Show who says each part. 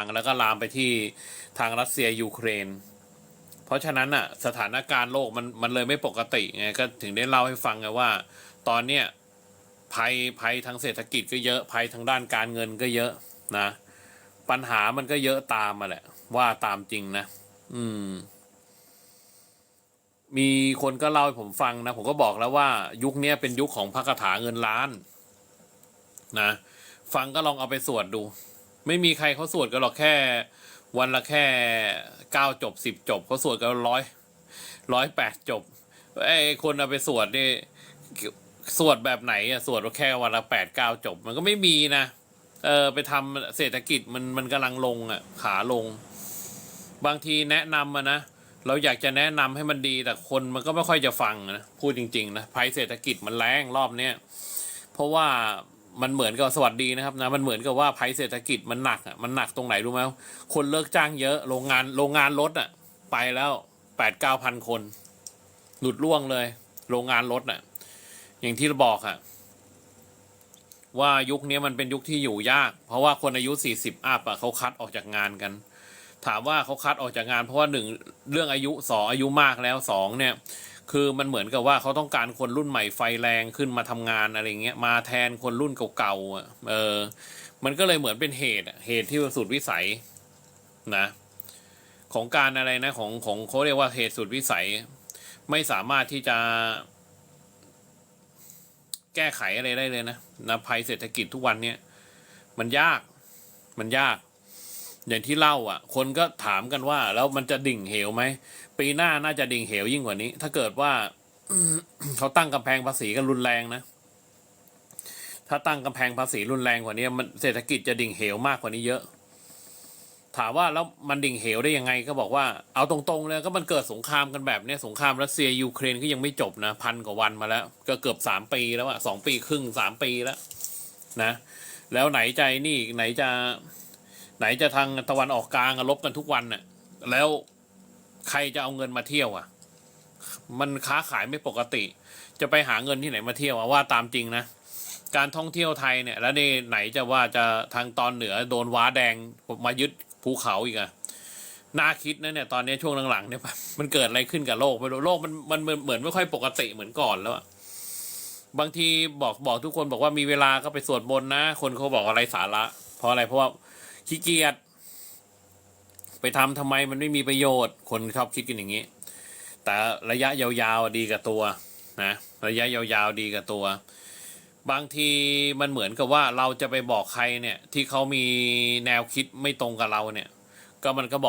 Speaker 1: างแล้วก็ลามไปที่ทางรัสเซียยูเครน เพราะฉะนั้นอะสถานการณ์โลกมันมันเลยไม่ปกติไงก็ถึงได้เล่าให้ฟังไงว่า ตอนเนี้ยภัยภัยทางเศรษฐกิจก็เยอะภัยทางด้านการเงินก็เยอะนะ ปัญหามันก็เยอะตามมาแหละ ว่าตามจริงนะ อืม มีคนก็เล่าให้ผมฟังนะ ผมก็บอกแล้วว่า ยุคนี้เป็นยุคของพระคาถาเงินล้าน นะ ฟังก็ลองเอาไปสวดดู ไม่มีใครเขาสวดกันหรอกแค่ วันละแค่เก้าจบสิบจบเขาสวดกันร้อยร้อยแปดจบไอ้คนเอาไปสวดนี่สวดแบบไหนอะสวดแค่วันละแปดเก้าจบ มันก็ไม่มีนะเออไปทำเศรษฐกิจมันมันกำลังลงอะขาลง บางทีแนะนำอะนะเราอยากจะแนะนำให้มันดีแต่คนมันก็ไม่ค่อยจะฟังนะพูดจริง ๆ นะภัยเศรษฐกิจมันแรงรอบเนี้ยเพราะว่า มันเหมือนกับสวัสดีนะครับนะมันเหมือนกับว่าภัยเศรษฐกิจมันหนักอะมันหนักตรงไหนรู้ไหมคนเลิกจ้างเยอะโรงงานโรงงานรถอะ ไปแล้วแปดเก้าพันคน หลุดล่วงเลย โรงงานรถอะ อย่างที่เราบอกอะ ว่ายุคนี้มันเป็นยุคที่อยู่ยาก เพราะว่าคนอายุสี่สิบอัพอะเขาคัดออกจากงานกัน ถามว่าเขาคัดออกจากงาน เพราะว่าหนึ่งเรื่องอายุสองอายุมากแล้วสองเนี่ย คือมันเหมือนกับว่าเขาต้องการคนรุ่นใหม่ไฟแรงขึ้นมาทำงานอะไรเงี้ยมาแทนคนรุ่นเก่าๆอะเออ มันก็เลยเหมือนเป็นเหตุเหตุที่สุดวิสัยนะ ของการอะไรนะของของเขาเรียกว่าเหตุสุดวิสัย ไม่สามารถที่จะ แก้ไขอะไรได้เลยนะนะภัยเศรษฐกิจทุกวันเนี้ยมันยาก มันยาก อย่างที่เล่าอะ คนก็ถามกันว่า แล้วมันจะดิ่งเหวไหม ปีหน้าน่าจะดิ่งเหวยิ่งกว่านี้ ถ้าเกิดว่าเขาตั้งกำแพงภาษีกันรุนแรงนะ ถ้าตั้งกำแพงภาษีรุนแรงกว่านี้มันเศรษฐกิจจะดิ่งเหวมากกว่านี้เยอะ ถามว่าแล้วมันดิ่งเหวได้ยังไงก็บอกว่าเอาตรงๆเลยก็มันเกิดสงครามกันแบบนี้สงครามรัสเซียยูเครนก็ยังไม่จบนะพันกว่าวันมาแล้ว ก็เกือบสามปีแล้วอะสองปีครึ่งสามปีแล้ว นะ แล้วไหนใจนี่ไหนจะ ไหนจะทางตะวันออกกลางลบกันทุกวันน่ะแล้วใครจะเอาเงินมาเที่ยวอะ มันค้าขายไม่ปกติ จะไปหาเงินที่ไหนมาเที่ยวอะว่าตามจริงนะการท่องเที่ยวไทยเนี่ย แล้วนี่ไหนจะว่าจะทางตอนเหนือโดนว้าแดงมายึดภูเขาอีกอะน่าคิดนะเนี่ยตอนนี้ช่วงหลังๆเนี่ยมันเกิดอะไรขึ้นกับโลกไม่รู้โลกมันมันเหมือนไม่ค่อยปกติเหมือนก่อนแล้วบางทีบอกบอกทุกคนบอกว่ามีเวลาก็ไปสวดมนต์นะ คนเขาบอกอะไรสาระ เพราะอะไรเพราะว่า ขี้เกียจไปทำทำไมมันไม่มีประโยชน์ คนชอบคิดกันอย่างนี้ แต่ระยะยาวๆดีกับตัวนะระยะยาวๆดีกับตัว บางทีมันเหมือนกับว่าเราจะไปบอกใครเนี่ยที่เขามีแนวคิดไม่ตรงกับเราเนี่ย ก็มันก็บอก